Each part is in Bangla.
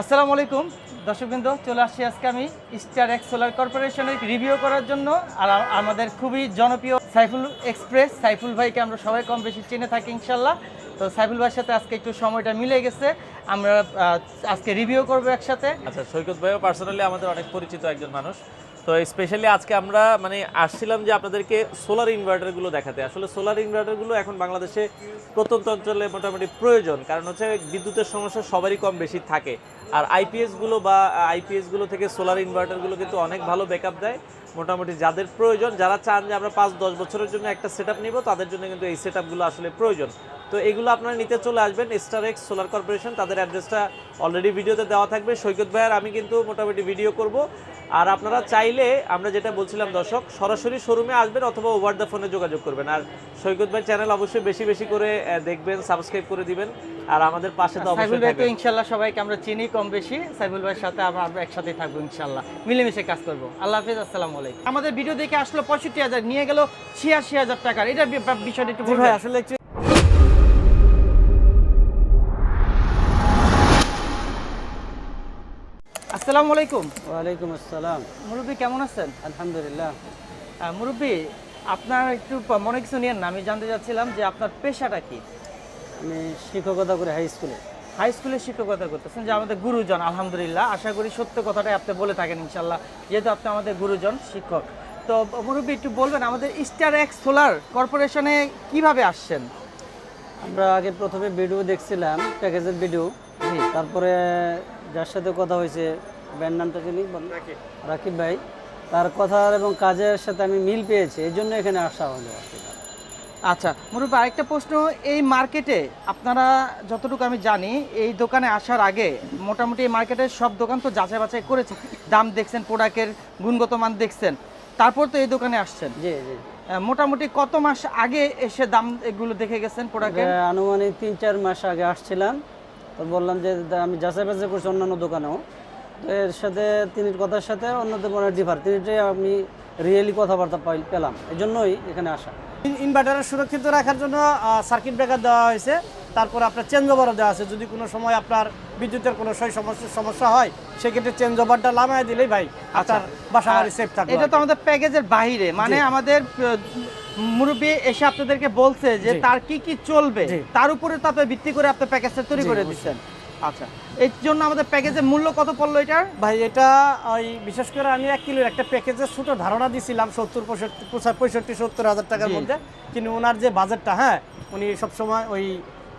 আসসালামু আলাইকুম। দর্শকবৃন্দ, চলে আসছি আজকে আমি স্টার এক্স সোলার কর্পোরেশনের রিভিউ করার জন্য। আর আমাদের খুবই জনপ্রিয় সাইফুল এক্সপ্রেস সাইফুল ভাইকে আমরা সবাই কম বেশি চিনে থাকি, ইনশাল্লাহ। তো সাইফুল ভাইয়ের সাথে আজকে একটু সময়টা মিলে গেছে। আমরা আজকে রিভিউ করব একসাথে। আচ্ছা সৈকত ভাইও পার্সোনালি আমাদের অনেক পরিচিত একজন মানুষ। তো স্পেশালি আজকে আমরা মানে আসছিলাম যে আপনাদেরকে সোলার ইনভার্টারগুলো দেখাতে। আসলে সোলার ইনভার্টারগুলো এখন বাংলাদেশে প্রত্যন্ত অঞ্চলে মোটামুটি প্রয়োজন। কারণ হচ্ছে বিদ্যুতের সমস্যা সবারই কম বেশি থাকে। আর আইপিএসগুলো বা আইপিএসগুলো থেকে সোলার ইনভার্টারগুলো কিন্তু অনেক ভালো ব্যাকআপ দেয়। মোটামুটি যাদের প্রয়োজন যারা চান যে আমরা পাঁচ দশ বছরের জন্য একটা সেট আপ নিব তাদের জন্য কিন্তু এই সেট আসলে প্রয়োজন। তো এগুলো আপনারা নিতে চলে আসবেন স্টার এক্স সোলার কর্পোরেশন তাদের অ্যাড্রেসটা অলরেডি ভিডিওতে দেওয়া থাকবে। সৈকত ভাইয়ার আমি কিন্তু মোটামুটি ভিডিও করব। আর আপনারা চাইলে আমরা যেটা বলছিলাম দর্শক সরাসরি শোরুমে আসবেন অথবা ওভার দ্য ফোনে যোগাযোগ করবেন। আর সৈকত ভাই চ্যানেল অবশ্যই বেশি বেশি করে দেখবেন সাবস্ক্রাইব করে দিবেন। আর আমাদের পাশে তো অবশ্যই ইনশাল্লাহ সবাইকে আমরা চিনি। কম বেশি সাইফুল ভাইয়ের সাথে আমরা আমরা একসাথে থাকব ইনশাল্লাহ মিলেমিশে কাজ করব। আল্লাহ হাফিজ আসসালামু আলাইকুম। আমাদের ভিডিও দেখে আসলো পঁয়ষট্টি হাজার নিয়ে গেল ছিয়াশি হাজার টাকার। এটা বিষয়টা একটু বলবেন? আসলে আসসালামু আলাইকুম। ওয়ালাইকুম আসসালাম। মুরব্বী কেমন আছেন? আলহামদুলিল্লাহ। মুরব্বী আপনার একটু মনে কিছু নিয়েন না আমি জানতে চাচ্ছিলাম যে আপনার পেশাটা কি? আমি শিক্ষকতা করি হাই স্কুলে। হাই স্কুলে শিক্ষকতা করতেছেন যে আমাদের গুরুজন আলহামদুলিল্লাহ। আশা করি সত্য কথাটাই আপনি বলে থাকেন ইনশাল্লাহ যেহেতু আপনি আমাদের গুরুজন শিক্ষক। তো মুরব্বী একটু বলবেন আমাদের স্টার এক্স সোলার কর্পোরেশনে কীভাবে আসছেন? আমরা আগে প্রথমে ভিডিও দেখছিলাম প্যাকেজের ভিডিও জি। তারপরে যার সাথে কথা হয়েছে ব্যান্ড নামটা চিনি রাকিব। ভাই। তার কথার এবং কাজের সাথে আমি মিল পেয়েছি এই জন্য এখানে আসা হলো আর কি। আচ্ছা মুরব্বী আরেকটা প্রশ্ন। এই মার্কেটে আপনারা যতটুকু আমি জানি এই দোকানে আসার আগে মোটামুটি এই মার্কেটের সব দোকান তো যাচাই বাছাই করেছে। দাম দেখছেন প্রোডাক্টের গুণগত মান দেখছেন। তারপর তো এই দোকানে আসছেন। জি জি। মোটামুটি কত মাস আগে এসে দাম এগুলো দেখে গেছেন প্রোডাক্টের? আনুমানিক তিন চার মাস আগে আসছিলাম। তো বললাম যে আমি যাচাই বাছাই করছি অন্যান্য দোকানেও। তো এর সাথে তিনি কথার সাথে অন্য দোকানের ডিফার তিনটাই আমি রিয়েলি কথাবার্তা পাই- পেলাম। এই জন্যই এখানে আসা। ইনভার্টার সুরক্ষিত রাখার জন্য সার্কিট ব্রেকার দেওয়া হয়েছে। তারপর আপনার চেঞ্জ ওভারও দেওয়া আছে। যদি কোনো সময় আপনার বিদ্যুতের কোনো সই সমস্যা সমস্যা হয় সেক্ষেত্রে চেঞ্জ ওভারটা লামায় দিলেই ভাই আপনার বাসা বাড়ি সেফ থাকবে এটা তো আমাদের প্যাকেজের বাইরে মানে আমাদের মুরব্বী এসে আপনাদেরকে বলছে যে তার কি কি চলবে? তার উপরে তো আপনি ভিত্তি করে আপনি প্যাকেজটা তৈরি করে দিচ্ছেন। আচ্ছা এর জন্য আমাদের প্যাকেজের মূল্য কত পড়ল এটার? ভাই এটা ওই বিশেষ করে আমি এক কিলোর একটা প্যাকেজের ছোট ধারণা দিছিলাম সত্তর পঁয়ষট্টি পঁয়ষট্টি সত্তর হাজার টাকার মধ্যে। কিন্তু ওনার যে বাজেটটা হ্যাঁ উনি সবসময় ওই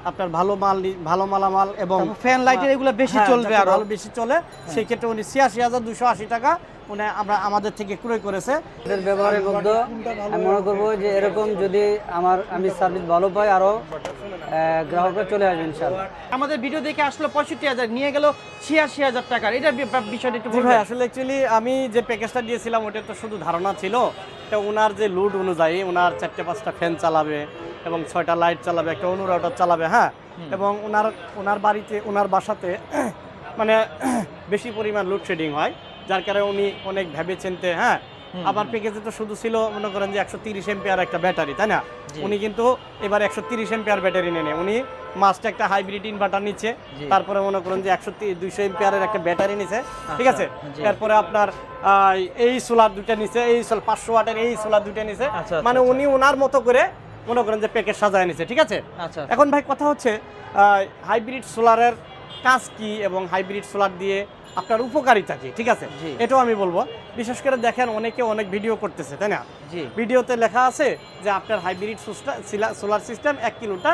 আপনার ভালো মাল ভালো মালামাল এবং ফ্যান লাইটের এগুলো বেশি হ্যাঁ, চলবে আর। ভালো বেশি চলে সেই ক্ষেত্রে উনি ছিয়াশি হাজার দুশো আশি টাকা উনি আমরা আমাদের থেকে ক্রয় করেছে। এদের ব্যবহারের মধ্যে আমি মনে করব যে এরকম যদি আমার আমি সার্ভিস ভালো পাই আরও গ্রাহকরা চলে আসবে ইনশাল্লাহ আমাদের ভিডিও দেখে আসলো পঁয়ষট্টি হাজার নিয়ে গেল ছিয়াশি হাজার টাকার এটা বিষয়টা একটু ভাই আসলে অ্যাকচুয়ালি আমি যে প্যাকেজটা দিয়েছিলাম ওটা তো শুধু ধারণা ছিল। তো ওনার যে লুট অনুযায়ী ওনার চারটে পাঁচটা ফ্যান চালাবে এবং ছয়টা লাইট চালাবে একটা অনুরাউটার চালাবে হ্যাঁ? এবং ওনার ওনার বাড়িতে ওনার বাসাতে মানে বেশি পরিমাণ লোডশেডিং হয়। যার কারণে উনি অনেক ভেবে চিনতে হ্যাঁ আবার প্যাকেজে তো শুধু ছিল মনে করেন যে একশো তিরিশ এম্পিয়ার একটা ব্যাটারি তাই না? উনি কিন্তু এবার একশো তিরিশ এম্পিয়ার ব্যাটারি নেনে। উনি মাস্ট একটা হাইব্রিড ইনভার্টার নিচ্ছে তারপরে মনে করেন যে একশো দুইশো এম্পিয়ারের একটা ব্যাটারি নিছে ঠিক আছে? জি। এরপরে আপনার এই সোলার দুইটা নিছে এই সোলার পাঁচশো ওয়াটের এই সোলার দুইটা নিছে। আচ্ছা, আচ্ছা, মানে উনি ওনার মতো করে মনে করেন যে প্যাকেজ সাজায় নিছে ঠিক আছে? আচ্ছা এখন ভাই কথা হচ্ছে হাইব্রিড সোলারের কাজ কি এবং হাইব্রিড সোলার দিয়ে আপনার উপকারিতা কি? ঠিক আছে? এটাও আমি বলব। বিশেষ করে দেখেন অনেকে অনেক ভিডিও করতেছে তাই না? ভিডিওতে লেখা আছে যে আপনার হাইব্রিড সোলার সিস্টেম এক কিলোটা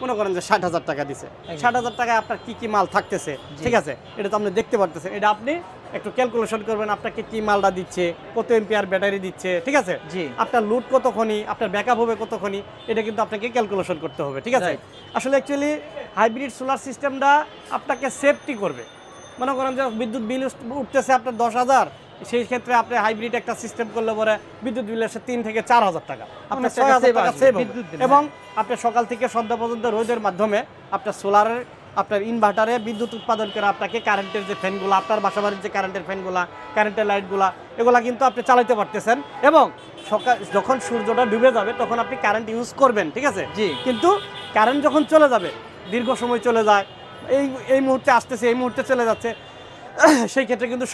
মনে করেন যে ষাট হাজার টাকা দিছে। ষাট হাজার টাকায় আপনার কি কি মাল থাকতেছে? ঠিক আছে? এটা তো আপনি দেখতে পারতেছেন। এটা আপনি একটু ক্যালকুলেশন করবেন আপনাকে কি মালটা দিচ্ছে কত এম্পিয়ার ব্যাটারি দিচ্ছে ঠিক আছে। আপনার লুট কতক্ষণি আপনার ব্যাকআপ হবে কতক্ষণি এটা কিন্তু আপনাকে ক্যালকুলেশন করতে হবে ঠিক আছে? আসলে অ্যাকচুয়ালি হাইব্রিড সোলার সিস্টেমটা আপনাকে সেফটি করবে। মনে করেন যে বিদ্যুৎ বিল উঠতেছে আপনার দশ হাজার সেই ক্ষেত্রে আপনি হাইব্রিড একটা সিস্টেম করলে পরে বিদ্যুৎ বিল আসে তিন থেকে চার হাজার টাকা। আপনার ছয় হাজার টাকা সেভ এবং আপনি সকাল থেকে সন্ধ্যা পর্যন্ত রোদের মাধ্যমে আপনার সোলারের আপনার ইনভার্টারে বিদ্যুৎ উৎপাদন করে আপনাকে কারেন্টের যে ফ্যানগুলো আপনার বাসাবাড়ির যে কারেন্টের ফ্যানগুলা কারেন্টের লাইটগুলা এগুলা কিন্তু আপনি চালাতে পারতেছেন। এবং সকাল যখন সূর্যটা ডুবে যাবে তখন আপনি কারেন্ট ইউজ করবেন ঠিক আছে? জি। কিন্তু কারেন্ট যখন চলে যাবে দীর্ঘ সময় চলে যায় এই এই মুহূর্তে আসতেছে এই মুহূর্তে চলে যাচ্ছে। সেই ক্ষেত্রে কিন্তু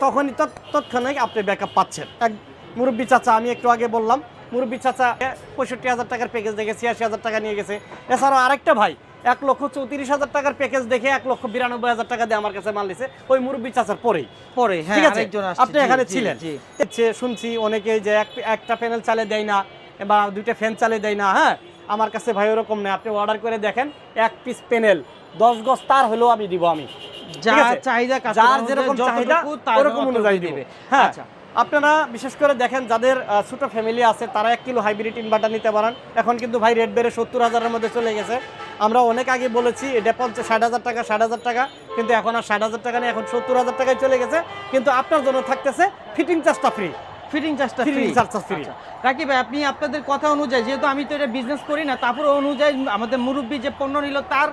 তখনই তৎ- তৎক্ষণাৎ আপনি ব্যাকআপ পাচ্ছেন। এক মুরব্বী চাচা আমি একটু আগে বললাম মুরব্বী চাচা পঁয়ষট্টি হাজার টাকার প্যাকেজ দেখে ছিয়াশি হাজার টাকা নিয়ে গেছে। এছাড়াও আরেকটা ভাই এক লক্ষ চৌত্রিশ হাজার টাকার প্যাকেজ দেখে এক লক্ষ বিরানব্বই হাজার টাকা দিয়ে আমার কাছে মাল নিছে। ওই মুরব্বী চাচার পরেই। পরে হ্যাঁ ঠিক আছে? আপনি এখানে ছিলেন। শুনছি অনেকেই যে একটা প্যানেল চালে দেয় না বা দুইটা ফ্যান চালে দেয় না হ্যাঁ? আমার কাছে ভাই ওরকম নেই আপনি অর্ডার করে দেখেন এক পিস প্যানেল দশ গজ তার হলেও আমি দিব আমি। যা ঠিক আছে? চাহিদা যার যেরকম চাহিদা ওরকম অনুযায়ী দিবে। হ্যাঁ আচ্ছা। আপনারা বিশেষ করে দেখেন যাদের ছোট ফ্যামিলি আছে তারা এক কিলো হাইব্রিড ইনভার্টার নিতে পারেন। এখন কিন্তু ভাই রেট বেড়ে সত্তর হাজারের মধ্যে চলে গেছে। আমরা অনেক আগে বলেছি এটা পঞ্চাশ ষাট হাজার টাকা ষাট হাজার টাকা। কিন্তু এখন আর ষাট হাজার টাকা নেই এখন সত্তর হাজার টাকায় চলে গেছে। কিন্তু আপনার জন্য থাকতেছে ফিটিং চার্জটা ফ্রি ফিটিং চার্জটা ফ্রি চার্জটা ফ্রি রাকিব ভাই আপনি আপনাদের কথা অনুযায়ী যেহেতু আমি তো এটা বিজনেস করি না তারপর অনুযায়ী আমাদের মুরব্বী যে পণ্য নিল তার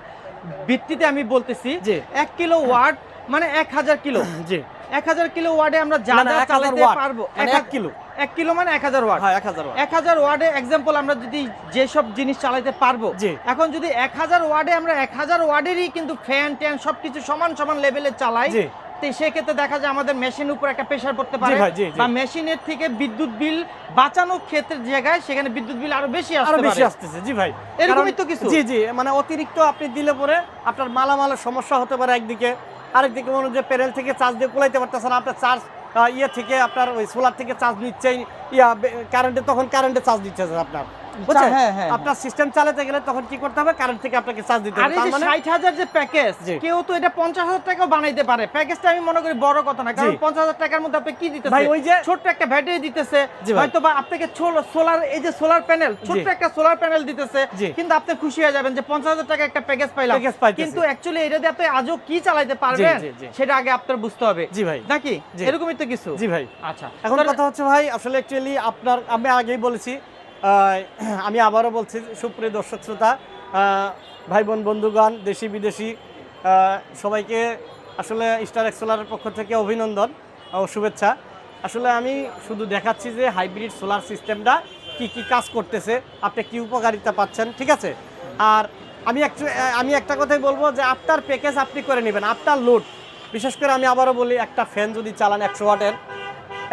ভিত্তিতে আমি বলতেছি যে এক কিলো ওয়ার্ড মানে এক হাজার কিলো জি এক হাজার কিলো ওয়ার্ডে আমরা যা না, না, যা 1000 চালাতে পারব মানে এক কিলো। এক কিলো মানে এক হাজার ওয়ার্ড হ্যাঁ এক হাজার এক হাজার ওয়ার্ডে এক্সাম্পল আমরা যদি যেসব জিনিস চালাতে পারব। এখন যদি এক হাজার ওয়ার্ডে আমরা এক হাজার ওয়ার্ডেরই কিন্তু ফ্যান ট্যান সবকিছু সমান সমান লেভেলে চালাই। তো সেক্ষেত্রে দেখা যায় আমাদের মেশিনের উপর একটা প্রেশার পড়তে পারে। বা মেশিনের থেকে বিদ্যুৎ বিল বাঁচানোর ক্ষেত্রের জায়গায় সেখানে বিদ্যুৎ বিল আরও বেশি আরও বেশি আসতেছে জি ভাই এরকমই তো কিছু। জি জি মানে অতিরিক্ত আপনি দিলে পরে আপনার মালামালের সমস্যা হতে পারে একদিকে আরেকদিকে মনে যে প্যানেল থেকে চার্জ দিয়ে কুলাইতে পারতেছেন আপনার চার্জ ইয়ে থেকে আপনার ওই সোলার থেকে চার্জ নিচ্ছে ইয়া কারেন্টে তখন কারেন্টে চার্জ দিচ্ছে আপনার বুঝছেন? হ্যাঁ, হ্যাঁ, আপনার সিস্টেম চালাতে গেলে তখন কি করতে হবে? কারেন্ট থেকে আপনাকে চার্জ দিতে হবে। তার মানে ষাট হাজার যে প্যাকেজ কেউ তো এটা পঞ্চাশ হাজার টাকাও বানাইতে পারে। প্যাকেজটা আমি মনে করি বড় কথা না কারণ জি। পঞ্চাশ হাজার টাকার মধ্যে আপনি কি দিতেছে ভাই, ওই যে- ছোট্ট একটা ব্যাটারি দিতেছে। হয়তো বা আপনাকে সোলার এই যে সোলার প্যানেল ছোট্ট একটা সোলার প্যানেল দিতেছে। কিন্তু আপনি খুশি হয়ে যাবেন যে পঞ্চাশ হাজার টাকা একটা প্যাকেজ পাইলাম। কিন্তু অ্যাকচুয়ালি এটা দিয়ে আপনি আজও কি চালাইতে পারবেন। সেটা আগে আপনার বুঝতে হবে। জি ভাই। নাকি? এরকমই তো কিছু। জি ভাই। আচ্ছা। এখন কথা হচ্ছে ভাই আসলে অ্যাকচুয়ালি আপনার আমি আগেই বলেছি আমি আবারও বলছি, সুপ্রিয় দর্শক শ্রোতা ভাই বোন বন্ধুগণ, দেশি, বিদেশি সবাইকে আসলে স্টার এক্সোলারের পক্ষ থেকে অভিনন্দন ও শুভেচ্ছা। আসলে আমি শুধু দেখাচ্ছি যে হাইব্রিড সোলার সিস্টেমটা কি কি কাজ করতেছে, আপনি কি উপকারিতা পাচ্ছেন, ঠিক আছে? আর আমি একটু, আমি একটা কথাই বলব যে আপনার প্যাকেজ আপনি করে নেবেন, আপনার লোড বিশেষ করে আমি আবারও বলি, একটা ফ্যান যদি চালান একশো ওয়াটের,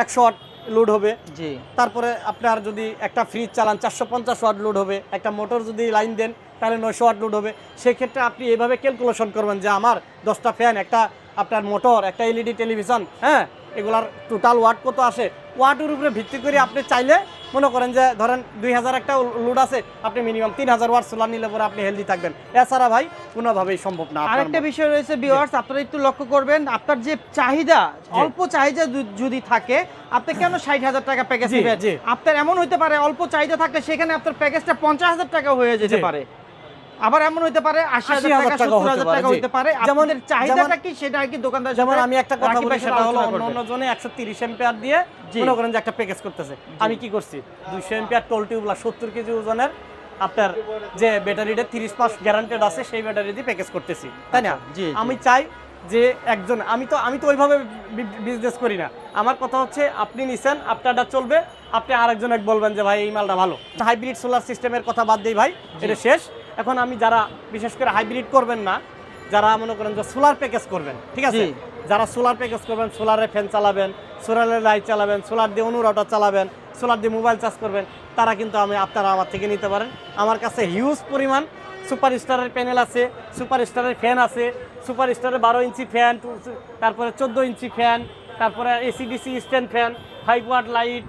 একশো ওয়াট লোড হবে। জি। তারপরে আপনার যদি একটা ফ্রিজ চালান চারশো পঞ্চাশ ওয়াট লোড হবে। একটা মোটর যদি লাইন দেন তাহলে নয়শো ওয়াট লোড হবে। সেক্ষেত্রে আপনি এভাবে ক্যালকুলেশন করবেন যে আমার দশটা ফ্যান একটা আপনার মোটর একটা এলইডি টেলিভিশন হ্যাঁ এগুলার টোটাল ওয়াট কত আসে? ওয়াটের উপরে ভিত্তি করে আপনি চাইলে মনে করেন যে ধরেন দুই হাজার একটা লোড আছে আপনি মিনিমাম তিন হাজার ওয়াট সোলার নিলে পরে আপনি হেলদি থাকবেন। এছাড়া ভাই কোনোভাবেই সম্ভব না আরেকটা বিষয় রয়েছে ভিউয়ার্স আপনারা একটু লক্ষ্য করবেন আপনার যে চাহিদা অল্প চাহিদা যদি- থাকে আপনি কেন ষাট হাজার টাকা প্যাকেজ নেবেন? আপনার এমন হইতে পারে অল্প চাহিদা থাকলে সেখানে আপনার প্যাকেজটা পঞ্চাশ হাজার টাকা হয়ে যেতে পারে। আবার এমন পারে আশি হাজার টাকা সত্তর টাকা। হইতে পারে। যেমন- চাহিদাটা কি সেটা আর কি দোকানদার যেমন আমি একটা কথা বলি সেটা হলো অন্য জনে একশো তিরিশ এম্পিয়ার দিয়ে মনে করেন যে একটা প্যাকেজ করতেছে। আমি কি করছি? দুইশো এম্পিয়ার টোল টিউবলা সত্তর কেজি ওজনের আপনার যে ব্যাটারিটা তিরিশ মাস গ্যারান্টেড আছে সেই ব্যাটারি দিয়ে প্যাকেজ করতেছি। তাই না? আচ্ছা। আমি চাই যে একজন আমি তো আমি তো ওইভাবে বিজনেস করি না। আমার কথা হচ্ছে আপনি নিছেন আপনারটা চলবে আপনি আরেকজন এক বলবেন যে ভাই এই মালটা ভালো। হাইব্রিড সোলার সিস্টেমের কথা বাদ দিই ভাই এটা শেষ। এখন আমি যারা বিশেষ করে হাইব্রিড করবেন না যারা মনে করেন যে সোলার প্যাকেজ করবেন ঠিক আছে? যারা সোলার প্যাকেজ করবেন সোলারে ফ্যান চালাবেন সোলারের লাইট চালাবেন সোলার দিয়ে অনুরাউটার চালাবেন সোলার দিয়ে মোবাইল চার্জ করবেন তারা কিন্তু আমি আপনারা আমার থেকে নিতে পারেন। আমার কাছে হিউজ পরিমাণ সুপার স্টারের প্যানেল আছে সুপার স্টারের ফ্যান আছে সুপার স্টারের বারো ইঞ্চি ফ্যান তারপরে চোদ্দ ইঞ্চি ফ্যান তারপরে ACDC stand fan five watt light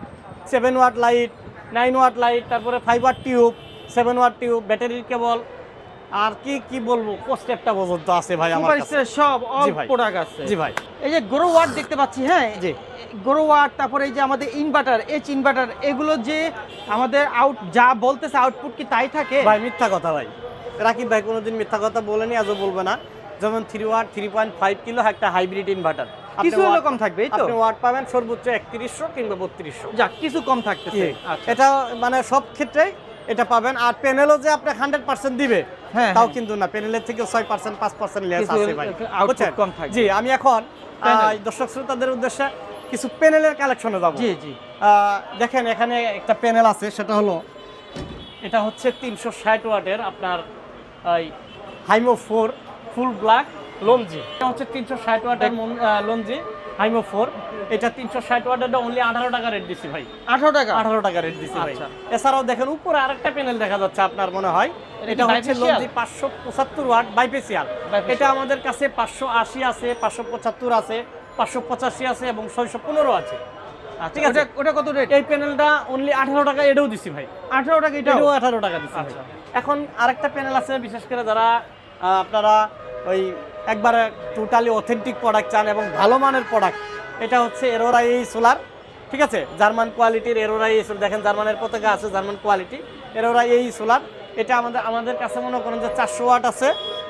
seven watt light nine watt light তারপরে five watt tube seven watt tube ব্যাটারির কেবল। আর কি কি বলব প্রস্টেপটা পর্যন্ত আছে ভাই আমার কাছে। সব অল প্রোডাক্ট আছে। জি ভাই। এই যে গ্রো ওয়াট দেখতে পাচ্ছি হ্যাঁ? জি। গ্রো ওয়াট তারপরে এই যে আমাদের ইনভার্টার এইচ ইনভার্টার এগুলো যে আমাদের আউট যা বলতেছে আউটপুট কি তাই থাকে? ভাই মিথ্যা কথা ভাই। রাকিব ভাই কোনোদিন মিথ্যা কথা বলেনি আজও বলবে না। যেমন three watt three point five kilo একটা হাইব্রিড ইনভার্টার কিছু কম থাকবে এই তো? আপনি ওয়াট পাবেন সর্বোচ্চ একত্রিশশো কিংবা বত্রিশশো। যাক কিছু কম থাকতেছে। আচ্ছা। এটা মানে সব ক্ষেত্রেই এটা পাবেন। আর প্যানেলও যে আপনি হান্ড্রেড পার্সেন্ট দিবে হ্যাঁ, তাও হ্যাঁ। কিন্তু না। প্যানেলের থেকে ছয় পার্সেন্ট পাঁচ পার্সেন্ট লেস আছে ভাই। বুঝছেন? থাকবে। জি আমি এখন দর্শক শ্রোতাদের উদ্দেশ্যে কিছু প্যানেলের কালেকশনে যাব। জি জি। দেখেন এখানে একটা প্যানেল আছে সেটা হলো এটা হচ্ছে তিনশো ষাট ওয়াটের আপনার হাইমো ফোর ফুল ব্ল্যাক লঞ্জি এটা হচ্ছে তিনশো ষাট ওয়াটের লঞ্জি হাইমো ফোর। এটা তিনশো ষাট ওয়াটেরটা অনলি আঠারো টাকা রেট দিছি ভাই। আঠারো টাকা? আঠারো টাকা রেট দিছি ভাই। আচ্ছা। এছাড়াও দেখেন উপরে আরেকটা প্যানেল দেখা যাচ্ছে আপনার মনে হয়। এটা হচ্ছে? লঞ্জি পাঁচশো পঁচাত্তর ওয়াট বাইপেসিয়াল এটা আমাদের কাছে পাঁচশো আশি আছে পাঁচশো পঁচাত্তর আছে পাঁচশো পঁচাশি আছে এবং ছয়শো পনেরো আছে। আচ্ছা ঠিক আছে। ওটা- কত রেট এই প্যানেলটা অনলি আঠারো টাকা এটাও দিছি ভাই। আঠারো টাকা এটাও? আঠারো টাকা দিচ্ছি আচ্ছা। এখন আরেকটা প্যানেল আছে বিশেষ করে যারা আপনারা ওই একবারে টোটালি অথেন্টিক প্রোডাক্ট চান এবং ভালো মানের প্রোডাক্ট এটা হচ্ছে এরোরা এই সোলার ঠিক আছে? জার্মান কোয়ালিটির এরোরা এই solar। দেখেন জার্মানের পতাকা আছে জার্মান কোয়ালিটি এরোরা এই সোলার এটা আমাদের আমাদের কাছে মনে করেন যে চারশো ওয়াট আছে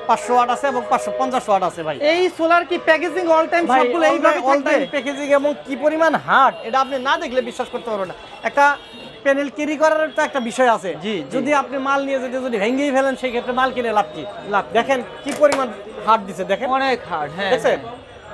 পাঁচশো ওয়াট আছে এবং পাঁচশো পঞ্চাশ ওয়াট আছে ভাই। এই সোলার কি প্যাকেজিং অল টাইম ভাই সবগুলো এইভাবে অল টাইম প্যাকেজিং এবং কি পরিমাণ হার্ড এটা আপনি না দেখলে বিশ্বাস করতে পারবেন না। একটা প্যানেল ক্যারি করার তো একটা বিষয় আছে। যদি আপনি মাল নিয়ে যেতে যদি ভেঙেই ফেলেন সেই ক্ষেত্রে মাল কিনে লাভ কি? লাভ দেখেন কি পরিমাণ হার দিছে দেখেন। অনেক হার হ্যাঁ দেখছেন?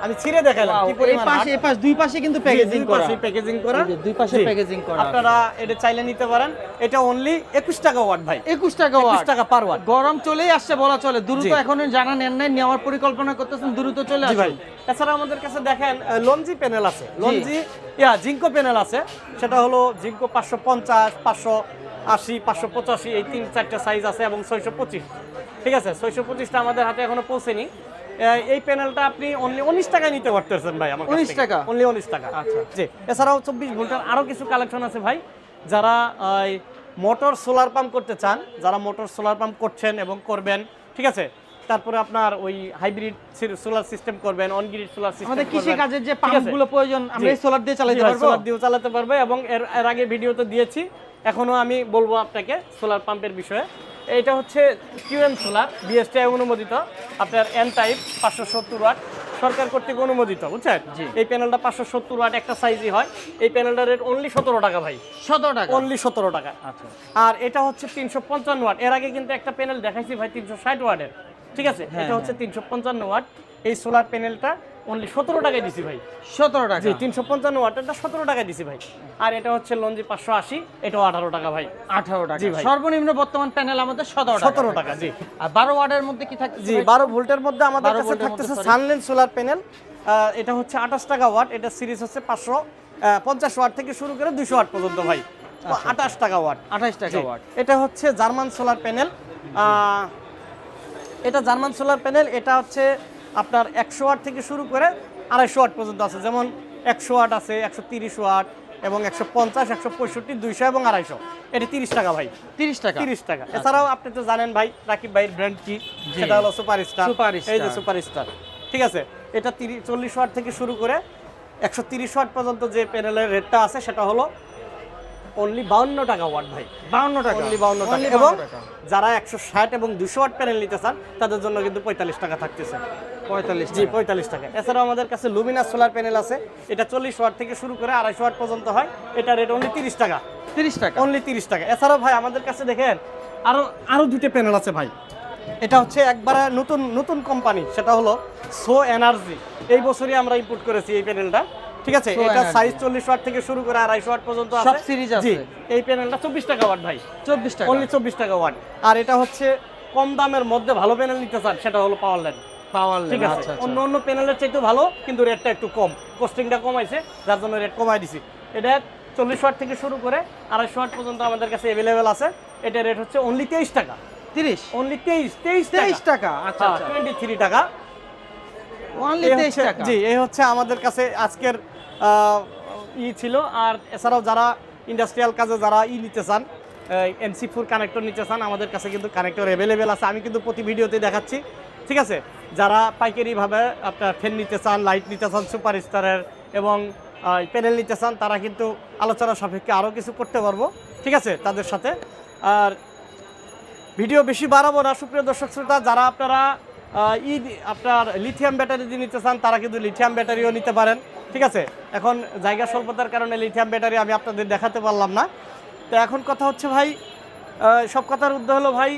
আমি ছিঁড়ে দেখালাম কি এই পরিমাণ পাশে এই পাশ দুই পাশে কিন্তু প্যাকেজিং করা। প্যাকেজিং করা। দুই পাশে জি। packaging করা। আপনারা এটা চাইলে নিতে পারেন। এটা অনলি একুশ টাকা ওয়াট ভাই। একুশ টাকা একুশ ওয়াট টাকা পার ওয়াট গরম চলেই আসছে বলা চলে। দ্রুত এখন জানা নেন নাই নেওয়ার পরিকল্পনা করতেছেন দ্রুত চলে ভাই। আসুন। এছাড়া আমাদের কাছে দেখেন লঞ্জি প্যানেল আছে। লঞ্জি ইয়া জিঙ্কো প্যানেল আছে। সেটা হলো জিঙ্কো পাঁচশো পঞ্চাশ পাঁচশো আশি পাঁচশো পঁচাশি এই তিন চারটা সাইজ আছে এবং ছয়শো পঁচিশ। ঠিক আছে? ছয়শো পঁচিশটা আমাদের হাতে এখনও পৌঁছেনি। এই প্যানেলটা আপনি অনলি উনিশ টাকায় নিতে পারতেছেন ভাই আমার 19 টাকা? অনলি উনিশ টাকা। আচ্ছা। জি এছাড়াও চব্বিশ ভোল্টের আরও কিছু কালেকশন আছে ভাই যারা মোটর সোলার পাম্প করতে চান যারা মোটর সোলার পাম্প করছেন এবং করবেন ঠিক আছে? তারপরে আপনার ওই হাইব্রিড সোলার সিস্টেম করবেন অন গ্রিড সোলার সিস্টেম আমাদের কৃষি কাজের যে পাম্পগুলো প্রয়োজন আমরা এই সোলার দিয়ে চালাতে পারব? সোলার দিয়ে চালাতে পারবে এবং এর এর আগে ভিডিও তো দিয়েছি এখনও আমি বলব আপনাকে সোলার পাম্পের বিষয়ে। এটা হচ্ছে কিউএম সোলার বিএসটিআই অনুমোদিত আপনার এন টাইপ পাঁচশো সত্তর ওয়াট সরকার কর্তৃক অনুমোদিত বুঝছেন? জি। এই প্যানেলটা পাঁচশো সত্তর ওয়াট একটা সাইজই হয়। এই প্যানেলটার রেট অনলি সতেরো টাকা ভাই। সতেরো টাকা? অনলি সতেরো টাকা। আচ্ছা। আর এটা হচ্ছে তিনশো পঞ্চান্ন ওয়াট। এর আগে কিন্তু একটা প্যানেল দেখাইছি ভাই তিনশো ষাট ওয়াটের। ঠিক আছে? হ্যাঁ, এটা হচ্ছে তিনশো পঞ্চান্ন ওয়াট। এই সোলার প্যানেলটা অনলি সতেরো টাকায় দিছি ভাই। সতেরো টাকা। তিনশো পঞ্চান্ন ওয়াটেরটা সতেরো টাকায় দিছি ভাই। আর এটা হচ্ছে লঞ্জি পাঁচশো আশি এটাও আঠারো টাকা ভাই। আঠারো টাকা। সর্বনিম্ন বর্তমান প্যানেল আমাদের সতেরো টাকা। সতেরো টাকা জি। আর বারো ওয়ার্ডের মধ্যে কি থাকে জি বারো ভোল্টের মধ্যে আমাদের কাছে থাকতেছে সানলেন সোলার প্যানেল এটা হচ্ছে আঠাশ টাকা ওয়াট এটা সিরিজ হচ্ছে পাঁচশো পঞ্চাশ ওয়াট থেকে শুরু করে দুশো ওয়াট পর্যন্ত ভাই। আঠাশ টাকা ওয়াট। আঠাশ টাকা ওয়াট। এটা হচ্ছে জার্মান সোলার প্যানেল এটা জার্মান সোলার প্যানেল এটা হচ্ছে আপনার একশো ওয়াট থেকে শুরু করে আড়াইশো ওয়াট পর্যন্ত আছে। যেমন একশো ওয়াট আছে একশো তিরিশ ওয়াট এবং একশো পঞ্চাশ একশো পঁয়ষট্টি দুইশো এবং আড়াইশো। এটা তিরিশ টাকা ভাই। তিরিশ টাকা? তিরিশ টাকা। এছাড়াও আপনি তো জানেন ভাই রাকিব ভাইয়ের ব্র্যান্ড কি। সেটা হলো সুপার স্টার এই যে সুপার স্টার ঠিক আছে? এটা তিরিশ চল্লিশ ওয়াট থেকে শুরু করে একশো তিরিশ ওয়াট পর্যন্ত যে প্যানেলের রেটটা আছে সেটা হলো অনলি বাউন্ন টাকা ওয়াট ভাই। বাউন্ন টাকা। অনলি বাউন্ন টাকা। এবং যারা একশো ষাট এবং দুশো ওয়াট প্যানেল নিতে চান তাদের জন্য কিন্তু পঁয়তাল্লিশ টাকা থাকতেছে। পঁয়তাল্লিশ জি পঁয়তাল্লিশ টাকা। এছাড়াও আমাদের কাছে লুমিনাস সোলার প্যানেল আছে। এটা চল্লিশ ওয়াট থেকে শুরু করে আড়াইশো ওয়াট পর্যন্ত হয়। এটা রেট অনলি তিরিশ টাকা। তিরিশ টাকা? অনলি তিরিশ টাকা। এছাড়াও ভাই আমাদের কাছে দেখেন আরও আরও দুটো প্যানেল আছে ভাই। এটা হচ্ছে একবারে নতুন নতুন কোম্পানি সেটা হলো সো এনার্জি এই বছরই আমরা ইম্পোর্ট করেছি এই প্যানেলটা। ঠিক আছে? এটা সাইজ চল্লিশ ওয়াট থেকে শুরু করে আড়াইশো ওয়াট পর্যন্ত আছে। সব series আছে। এই প্যানেলটা চব্বিশ টাকা ওয়াট ভাই। চব্বিশ টাকা। অনলি চব্বিশ টাকা ওয়াট আর এটা হচ্ছে কম দামের মধ্যে ভালো প্যানেল নিতে চান সেটা হলো পাওয়ার ল্যান্ড পাওয়ার ঠিক আছে আচ্ছা আচ্ছা। অন্য অন্য প্যানেলের চাইতে ভালো কিন্তু রেটটা একটু কম। কস্টিংটা কমাইছে যার জন্য রেট কমাই দিছি। এটা চল্লিশ ওয়াট থেকে শুরু করে আড়াইশো ওয়াট পর্যন্ত আমাদের কাছে অ্যাভেলেবেল আছে। এটা রেট হচ্ছে অনলি তেইশ টাকা। তিরিশ? অনলি তেইশ তেইশ তেইশ টাকা আচ্ছা আচ্ছা। টোয়েন্টি থ্রি টাকা অনলি তেইশ টাকা। জি এই হচ্ছে আমাদের কাছে আজকের ই ছিল। আর এছাড়াও যারা ইন্ডাস্ট্রিয়াল কাজে যারা ই নিতে চান এনসি ফোর কানেক্টর নিতে চান আমাদের কাছে কিন্তু কানেক্টর অ্যাভেলেবেল আছে। আমি কিন্তু প্রতি ভিডিওতে দেখাচ্ছি। ঠিক আছে? যারা পাইকারিভাবে আপনার ফ্যান নিতে চান লাইট নিতে চান সুপার স্টারের এবং প্যানেল নিতে চান তারা কিন্তু আলোচনা সাপেক্ষে আরও কিছু করতে পারব। ঠিক আছে? তাদের সাথে। আর ভিডিও বেশি বাড়াবো না সুপ্রিয় দর্শক শ্রোতা যারা আপনারা আহ, ই আপনার লিথিয়াম ব্যাটারি দিয়ে নিতে চান তারা কিন্তু লিথিয়াম ব্যাটারিও নিতে পারেন। ঠিক আছে? এখন জায়গা স্বল্পতার কারণে লিথিয়াম ব্যাটারি আমি আপনাদের দেখাতে পারলাম না। তো এখন কথা হচ্ছে ভাই সব কথার উদ্দেশ্য হলো ভাই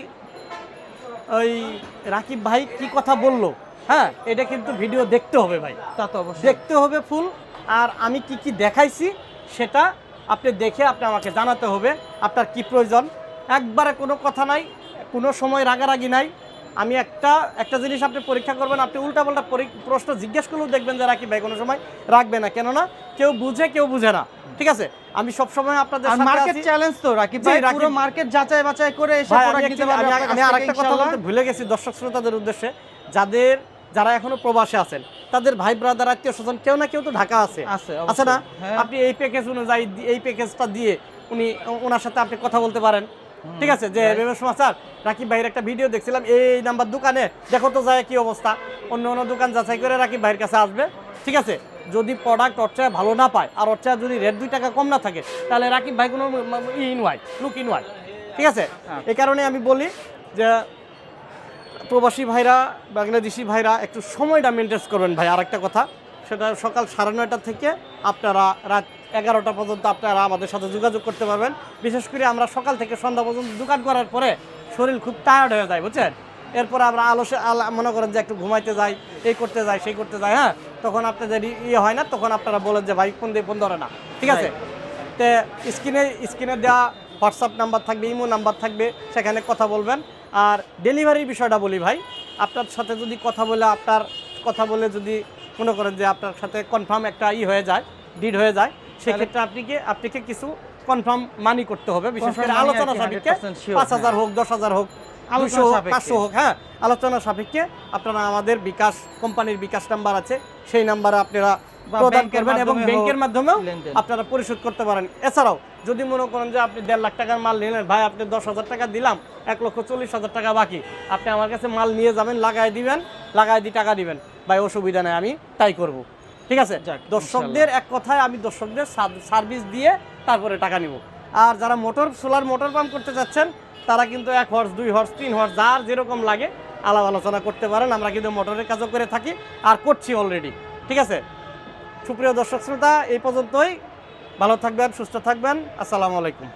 ওই রাকিব ভাই কি কথা বলল? হ্যাঁ এটা কিন্তু ভিডিও দেখতে হবে ভাই। তা তো অবশ্যই। দেখতে হবে ফুল। আর আমি কি কি দেখাইছি সেটা আপনি দেখে আপনি আমাকে জানাতে হবে আপনার কি প্রয়োজন। একবারে কোনো কথা নাই কোনো সময় রাগারাগি নাই। আমি একটা একটা জিনিস আপনি পরীক্ষা করবেন আপনি উল্টাপাল্টা পরি- প্রশ্ন জিজ্ঞেস করলেও দেখবেন যে রাকিব ভাই কোনো সময় রাখবে না। কেননা কেউ বুঝে কেউ বুঝে না। ঠিক আছে? আমি সবসময় আপনাদের আর সাথে মার্কেট চ্যালেঞ্জ তো রাকিব ভাই পুরো মার্কেট যাচাই বাছাই করে এসে প্রোডাক্ট দিতে actually- আমি- আরেকটা কথা বলতে ভুলে গেছি দর্শক শ্রোতাদের উদ্দেশ্যে। যাদের যারা এখনও প্রবাসে আছেন তাদের ভাই ব্রাদার আত্মীয় স্বজন কেউ না কেউ তো ঢাকা আছে। আছে, না? হ্যাঁ। আপনি এই প্যাকেজ অনুযায়ী এই প্যাকেজটা দিয়ে উনি ওনার সাথে আপনি কথা বলতে পারেন। ঠিক আছে? যে. সময় স্যার রাকিব ভাইয়ের একটা ভিডিও দেখছিলাম। এই নাম্বার দোকানে দেখো তো যায় কি অবস্থা। অন্য অন্য দোকান যাচাই করে রাকিব ভাইয়ের কাছে আসবে। ঠিক আছে? যদি প্রোডাক্ট ওর চেয়ে ভালো না পায় আর অর্চায় যদি রেট দুই টাকা কম না থাকে তাহলে রাকিব ভাই কোনো in Y look in Y ঠিক আছে? এই কারণে আমি বলি যে প্রবাসী ভাইরা বাংলাদেশি ভাইরা একটু সময়টা মেনটেন করবেন ভাই। আর একটা কথা সেটা সকাল সাড়ে নয়টা থেকে আপনারা রাত এগারোটা পর্যন্ত আপনারা আমাদের সাথে যোগাযোগ করতে পারবেন। বিশেষ করে আমরা সকাল থেকে সন্ধ্যা পর্যন্ত দোকান করার পরে শরীর খুব টায়ার্ড হয়ে যায় বুঝছেন? এরপরে আমরা আলসে আল মনে করেন যে একটু ঘুমাইতে যাই এই করতে যাই সেই করতে যাই হ্যাঁ? তখন আপনাদের ইয়ে হয় না তখন আপনারা বলেন যে ভাই ফোন দিয়ে ফোন ধরে না। ঠিক আছে? তে স্ক্রিনে স্ক্রিনে দেওয়া হোয়াটসঅ্যাপ নাম্বার থাকবে ইমো নাম্বার থাকবে সেখানে কথা বলবেন। আর ডেলিভারির বিষয়টা বলি ভাই। আপনার সাথে যদি কথা বলে আপনার কথা বলে যদি মনে করেন যে আপনার সাথে কনফার্ম একটা ই হয়ে যায় ডিড হয়ে যায় সেক্ষেত্রে আপনাকে আপনাকে কিছু কনফার্ম মানি করতে হবে? বিশেষ করে আলোচনা সাপেক্ষে পাঁচ হাজার হোক দশ হাজার হোক দুশো হোক পাঁচশো হোক হ্যাঁ আলোচনা সাপেক্ষে আপনারা আমাদের বিকাশ কোম্পানির বিকাশ নাম্বার আছে সেই নাম্বারে আপনারা প্রদান করবেন এবং ব্যাংকের মাধ্যমেও আপনারা পরিশোধ করতে পারেন। এছাড়াও যদি মনে করেন যে আপনি দেড় লাখ টাকার মাল নিলেন ভাই আপনি দশ হাজার টাকা দিলাম এক লক্ষ চল্লিশ হাজার টাকা বাকি আপনি আমার কাছে মাল নিয়ে যাবেন লাগাই দিবেন লাগাই দিয়ে টাকা দিবেন। ভাই অসুবিধা নেই আমি তাই করব। ঠিক আছে? দর্শকদের এক কথায় আমি দর্শকদের সার্ভিস দিয়ে তারপরে টাকা নিব। আর যারা মোটর সোলার মোটর পাম্প করতে যাচ্ছেন তারা কিন্তু এক হর্স দুই হর্স তিন হর্স যার যেরকম লাগে আলাপ আলোচনা করতে পারেন। আমরা কিন্তু মোটরের কাজও করে থাকি আর করছি অলরেডি ঠিক আছে? সুপ্রিয় দর্শক শ্রোতা, এই পর্যন্তই। ভালো থাকবেন, সুস্থ থাকবেন। আসসালামু আলাইকুম।